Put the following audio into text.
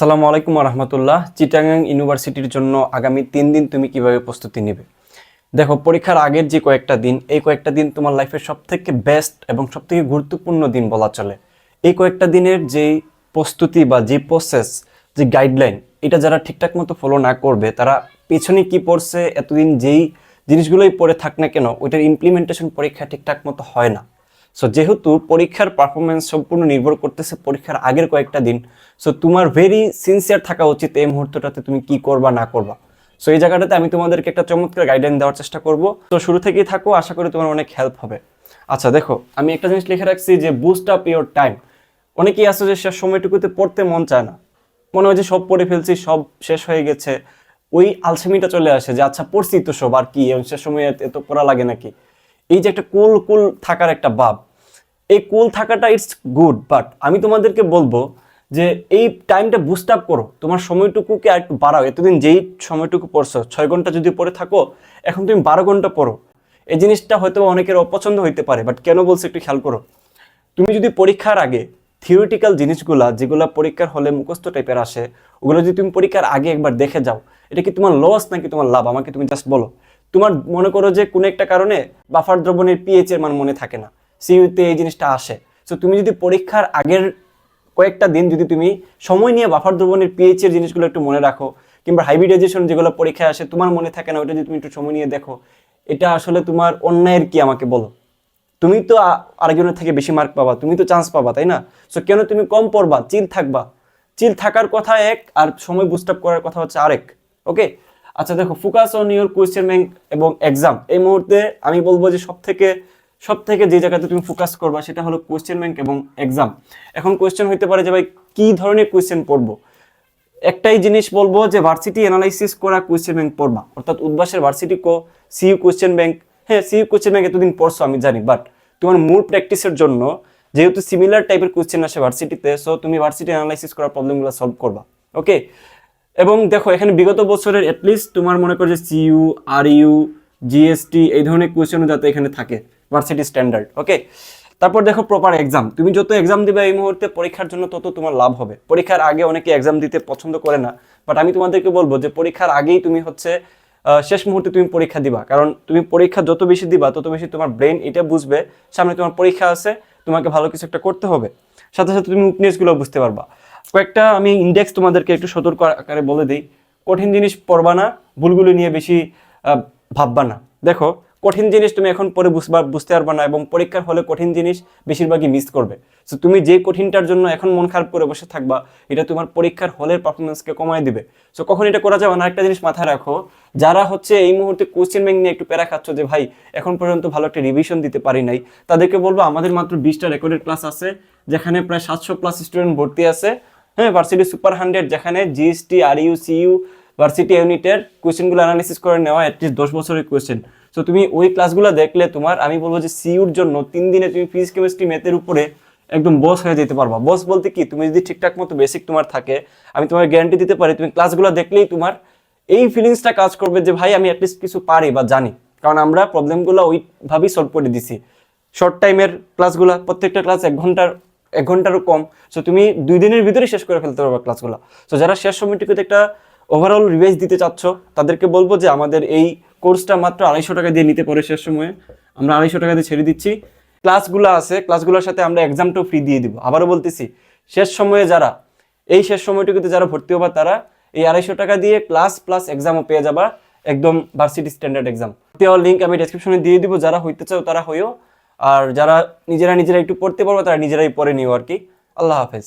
আসসালামু আলাইকুম রহমতুল্লাহ। চিটাগাং ইউনিভার্সিটির জন্য আগামী তিন দিন তুমি কীভাবে প্রস্তুতি নেবে? দেখো, পরীক্ষার আগের যে কয়েকটা দিন, এই কয়েকটা দিন তোমার লাইফের সব থেকে বেস্ট এবং সব থেকে গুরুত্বপূর্ণ দিন বলা চলে। এই কয়েকটা দিনের যে প্রস্তুতি বা যে প্রসেস যে গাইডলাইন এটা যারা ঠিকঠাক মতো ফলো না করবে, তারা পেছনে কি পড়ছে, এতদিন যেই জিনিসগুলোই পড়ে থাক না কেন, ওইটার ইমপ্লিমেন্টেশন পরীক্ষা ঠিকঠাক মতো হয় না। সো যেহেতু পরীক্ষার পারফরমেন্স সম্পূর্ণ নির্ভর করতেছে পরীক্ষার আগের কয়েকটা দিন সো তোমার ভেরি সিনসিয়ার থাকা উচিত এই মুহূর্তটাতে তুমি কি করবা, না করবা। সো এই জায়গাটাতে আমি তোমাদেরকে একটা চমৎকার গাইডলাইন দেওয়ার চেষ্টা করব। তো শুরু থেকেই থাকো, আশা করি তোমার অনেক হেল্প হবে। আচ্ছা দেখো, আমি একটা জিনিস লিখে রাখছি যে বুস্ট আপ ইউর টাইম অনেকেই আছে যে শেষ সময়টুকুতে পড়তে মন চায় না। মনে হয় যে সব পড়ে ফেলছি, সব শেষ হয়ে গেছে। ওই আলসেমিটা চলে আসে যে আচ্ছা পড়ছি তো সব, আর কি শেষ সময় এত পড়া লাগে নাকি? এই যে একটা কুল কুল থাকার একটা ভাব, এই কুল থাকাটা ইটস গুড বাট আমি তোমাদেরকে বলব যে এই টাইমটা বুস্ট আপ করো। তোমার সময়টুকুকে আর একটু বাড়াও। এতদিন যেই সময়টুকু পড়ছো, ছয় ঘণ্টা যদি পড়ে থাকো, এখন তুমি বারো ঘণ্টা পড়ো। এই জিনিসটা হয়তো অনেকের অপছন্দ হইতে পারে বাট কেন বলছো একটু খেয়াল করো। তুমি যদি পরীক্ষার আগে থিওরিটিক্যাল জিনিসগুলা, যেগুলো পরীক্ষার হলে মুখস্থ টাইপের আসে, ওগুলো যদি তুমি পরীক্ষার আগে একবার দেখে যাও, এটা কি তোমার লস নাকি তোমার লাভ? আমাকে তুমি জাস্ট বলো। তোমার মনে করো যে কোনো একটা কারণে বাফার দ্রবণের পিএইচ এর মান মনে থাকে না। সিইউতে এই জিনিসটা আসে। সো তুমি যদি পরীক্ষার আগের কয়েকটা দিন যদি তুমি সময় নিয়ে বাফার দ্রবণের পিএইচ এর জিনিসগুলো একটু মনে রাখো, কিংবা হাইব্রিডাইজেশন যেগুলো পরীক্ষায় আসে, তোমার মনে থাকে না ওটা যদি তুমি একটু সময় নিয়ে দেখো, এটা আসলে তোমার অন্যায়ের কি আমাকে বলো? তুমি তো আরেকজনের থেকে বেশি মার্ক পাবা, তুমি তো চান্স পাবা, তাই না? সো কেন তুমি কম পড়বা? চিল থাকবা। চিল থাকার কথা এক, আর সময় বুস্ট আপ করার কথা হচ্ছে আরেক ওকে আচ্ছা দেখো focus on your question bank এবং এক্সাম এই মুহূর্তে আমি বলব যে সব থেকে সব থেকে যে জায়গাতে তুমি ফোকাস করবা সেটা হলো কোয়েশ্চেন ব্যাংক এবং এক্সাম এখন কোয়েশ্চেন হইতে পারে যে, ভাই, কি ধরনের কোয়েশ্চেন পড়ব? একটাই জিনিস বলব যে ভার্সিটি অ্যানালাইসিস করা কোয়েশ্চেন ব্যাংক পড়বা। অর্থাৎ উদ্বাসের ভার্সিটি কো সিইউ কোয়েশ্চেন ব্যাংক হ্যাঁ সিইউ কোয়েশ্চেন ব্যাংক এতদিন পড়ছো, আমি জানি বাট তোমার মূল প্র্যাকটিসের জন্য যেহেতু সিমিলার টাইপের কোয়েশ্চেন আসে ভার্সিটিতে সো তুমি ভার্সিটি অ্যানালাইসিস করার প্রবলেমগুলো সলভ করবা। ওকে এবং দেখো, এখানে বিগত বছরের অ্যাটলিস্ট তোমার মনে করো যে সিইউ আর ইউ জিএসটি এই ধরনের কোয়েশ্চেনও যাতে এখানে থাকে ভার্সিটি স্ট্যান্ডার্ড ওকে তারপর দেখো প্রপার এক্সাম তুমি যত এক্সাম দিবে এই মুহূর্তে পরীক্ষার জন্য তত তোমার লাভ হবে। পরীক্ষার আগে অনেকে এক্সাম দিতে পছন্দ করে না বাট আমি তোমাদেরকে বলব যে পরীক্ষার আগেই তুমি হচ্ছে শেষ মুহূর্তে তুমি পরীক্ষা দিবা, কারণ তুমি পরীক্ষা যত বেশি দিবা, তত বেশি তোমার ব্রেন এটা বুঝবে, সামনে তোমার পরীক্ষা আছে, তোমাকে ভালো কিছু একটা করতে হবে। সাথে সাথে তুমি উইকনেসগুলো বুঝতে পারবা। কয়েকটা আমি ইন্ডেক্স তোমাদেরকে একটু সতর্ক আকারে বলে দিই। কঠিন জিনিস পড়বা না, ভুলগুলো নিয়ে বেশি ভাববা না। দেখো, কঠিন জিনিস তুমি এখন পরে বুঝবা, বুঝতে পারবা না এবং পরীক্ষার হলে কঠিন জিনিস বেশিরভাগই মিস করবে। সো তুমি যে কঠিনটার জন্য এখন মন খারাপ করে বসে থাকবা, এটা তোমার পরীক্ষার হলের পারফরমেন্সকে কমায় দিবে। সো কখন এটা করা যাবে? না একটা জিনিস মাথায় রাখো, যারা হচ্ছে এই মুহূর্তে কোশ্চেন ব্যাংক নিয়ে একটু প্যারা খাচ্ছ যে, ভাই, এখন পর্যন্ত ভালো একটা রিভিশন দিতে পারি নাই। তাদেরকে বলব, আমাদের মাত্র বিশটা রেকর্ডেড ক্লাস আছে, যেখানে প্রায় সাতশো প্লাস স্টুডেন্ট ভর্তি আছে। হ্যাঁ ভার্সিটি সুপার হান্ড্রেড যেখানে GST R U CU varsity ইউনিটের কোয়েশ্চেনগুলো অ্যানালিসিস করে নেওয়া অ্যাটলিস্ট দশ বছরের কোয়েশ্চেন সো তুমি ওই ক্লাসগুলো দেখলে তোমার, আমি বলব যে সিইউর জন্য তিন দিনে তুমি ফিজিক্স কেমিস্ট্রি ম্যাথের উপরে একদম বস হয়ে যেতে পারবা। বস বলতে কি, তুমি যদি ঠিকঠাক মতো বেসিক তোমার থাকে, আমি তোমার গ্যারান্টি দিতে পারি, তুমি ক্লাসগুলো দেখলেই তোমার এই ফিলিংসটা কাজ করবে যে, ভাই, আমি অ্যাটলিস্ট কিছু পারি বা জানি। কারণ আমরা প্রবলেমগুলো ওইভাবেই সলভ করে দিছি। শর্ট টাইমের ক্লাসগুলো প্রত্যেকটা ক্লাস এক ঘণ্টার এক ঘন্টারও কম। সো তুমি দুই দিনের ভিতরে শেষ করে ফেলতে পারবে ক্লাসগুলো সো যারা শেষ সময়টুকুতে একটা ওভারঅল রিভাইজ দিতে চাচ্ছ, তাদেরকে বলব যে আমাদের এই কোর্সটা মাত্র আড়াইশো টাকা দিয়ে নিতে পারে শেষ সময়ে। আমরা আড়াইশো টাকা দিয়ে ছেড়ে দিচ্ছি। ক্লাসগুলো আছে ক্লাসগুলোর সাথে আমরা এক্সামটাও ফ্রি দিয়ে দিব। আবারও বলতেছি, শেষ সময়ে যারা, এই শেষ সময়টুকুতে যারা ভর্তি হবা তারা, এই আড়াইশো টাকা দিয়ে ক্লাস প্লাস এক্সামও পেয়ে যাবা। একদম ভার্সিটি স্ট্যান্ডার্ড এক্সাম দেওয়ার লিঙ্ক আমি ডেসক্রিপশনে দিয়ে দিব। যারা হইতে চাও তারা হইও। আর যারা নিজেরা নিজেরা একটু পড়তে পারবে, তারা নিজেরাই পড়ে নিও আর কি। আল্লাহ হাফেজ।